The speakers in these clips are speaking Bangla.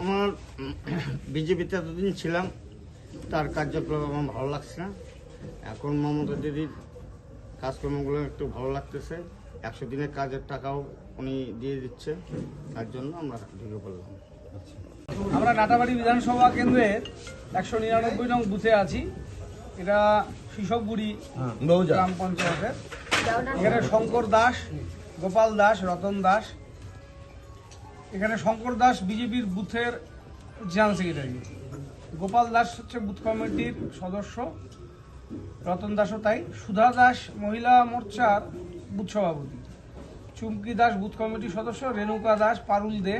আমার বিজেপিতে এতদিন ছিলাম, তার কার্যক্রম আমার ভালো লাগছে না। এখন মমতা দিদির কাজকর্মগুলো একটু ভালো লাগতেছে। একশো দিনের কাজের টাকাও উনি দিয়ে দিচ্ছে তার জন্য আমরা ঢুকে পড়লাম। আমরা নাটাবাড়ি বিধানসভা কেন্দ্রের একশো নিরানব্বই নং বুথে আছি। এটা শিশবগুড়ি গ্রাম পঞ্চায়েতের। এখানে শঙ্কর দাস গোপাল দাস রতন দাস। এখানে শঙ্কর দাস বিজেপির বুথের জেনারেল সেক্রেটারি। গোপাল দাস হচ্ছে বুথ কমিটির সদস্য রতন দাসও তাই। সুধা দাস মহিলা মোর্চার বুথ সভাপতি। চুমকি দাস বুথ কমিটির সদস্য রেণুকা দাস পারুল দে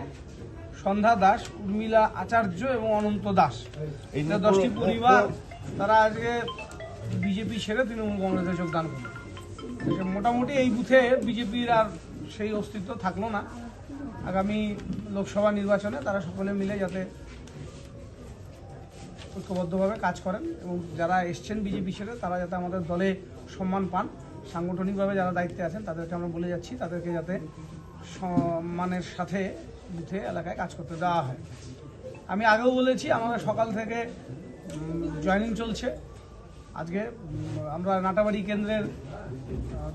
সন্ধ্যা দাস উর্মিলা আচার্য এবং অনন্ত দাস। এই দশটি পরিবার তারা আজকে বিজেপি ছেড়ে তৃণমূল কংগ্রেসে যোগদান করল। মোটামুটি এই বুথে বিজেপির আর সেই অস্তিত্ব থাকল না। আগামী লোকসভা নির্বাচনে তারা সকলে মিলে যাতে ঐক্যবদ্ধভাবে কাজ করেন এবং যারা এসছেন বিজেপি ছেড়ে তারা যাতে আমাদের দলে সম্মান পান। সাংগঠনিকভাবে যারা দায়িত্বে আছেন, তাদেরকে আমরা বলে যাচ্ছি, তাদেরকে যাতে সম্মানের সাথে বুথে এলাকায় কাজ করতে দেওয়া হয়। আমি আগেও বলেছি আমাদের সকাল থেকে জয়নিং চলছে। আজকে আমরা নাটাবাড়ি কেন্দ্রের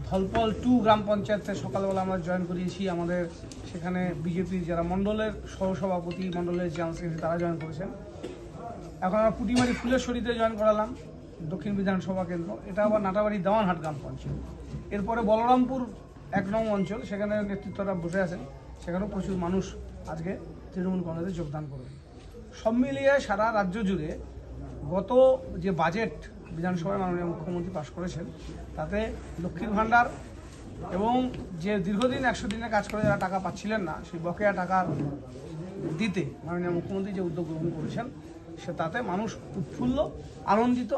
ধলপল টু গ্রাম পঞ্চায়েতে সকালবেলা আমরা জয়েন করিয়েছি। আমাদের সেখানে বিজেপির যারা মণ্ডলের সহসভাপতি মণ্ডলের জেনারেল সেক্রেটারি তারা জয়েন করেছেন। এখন আমরা পুটিমারি ফুলেশ্বরীতে জয়েন করালাম। দক্ষিণ বিধানসভা কেন্দ্র। এটা আবার নাটাবাড়ি দেওয়ানহাট গ্রাম পঞ্চায়েত। এরপরে বলরামপুর এক নং অঞ্চল, সেখানে নেতৃত্বরা বসে আছেন। সেখানেও প্রচুর মানুষ আজকে তৃণমূল কংগ্রেসে যোগদান করবেন। সব মিলিয়ে সারা রাজ্য জুড়ে গত যে বাজেট বিধানসভায় মাননীয় মুখ্যমন্ত্রী পাশ করেছেন, তাতে লক্ষ্মীর ভাণ্ডার এবং যে দীর্ঘদিন একশো দিনে কাজ করে যারা টাকা পাচ্ছিলেন না, সেই বকেয়া টাকা দিতে মাননীয় মুখ্যমন্ত্রী যে উদ্যোগ গ্রহণ করেছেন সে তাতে মানুষ উৎফুল্ল, আনন্দিত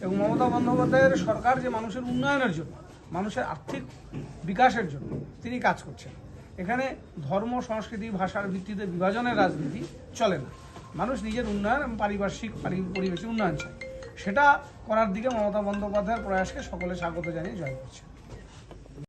এবং মমতা বন্দ্যোপাধ্যায়ের সরকার যে মানুষের উন্নয়নের জন্য, মানুষের আর্থিক বিকাশের জন্য তিনি কাজ করছেন। এখানে ধর্ম, সংস্কৃতি, ভাষার ভিত্তিতে বিভাজনের রাজনীতি চলে না। মানুষ নিজের উন্নয়ন এবং পারিপার্শ্বিক পারি- পরিবেশের উন্নয়ন চায়। সেটা করার দিকে মমতা বন্দ্যোপাধ্যায়ের প্রয়াসকে সকলে স্বাগত জানিয়ে জয় করছে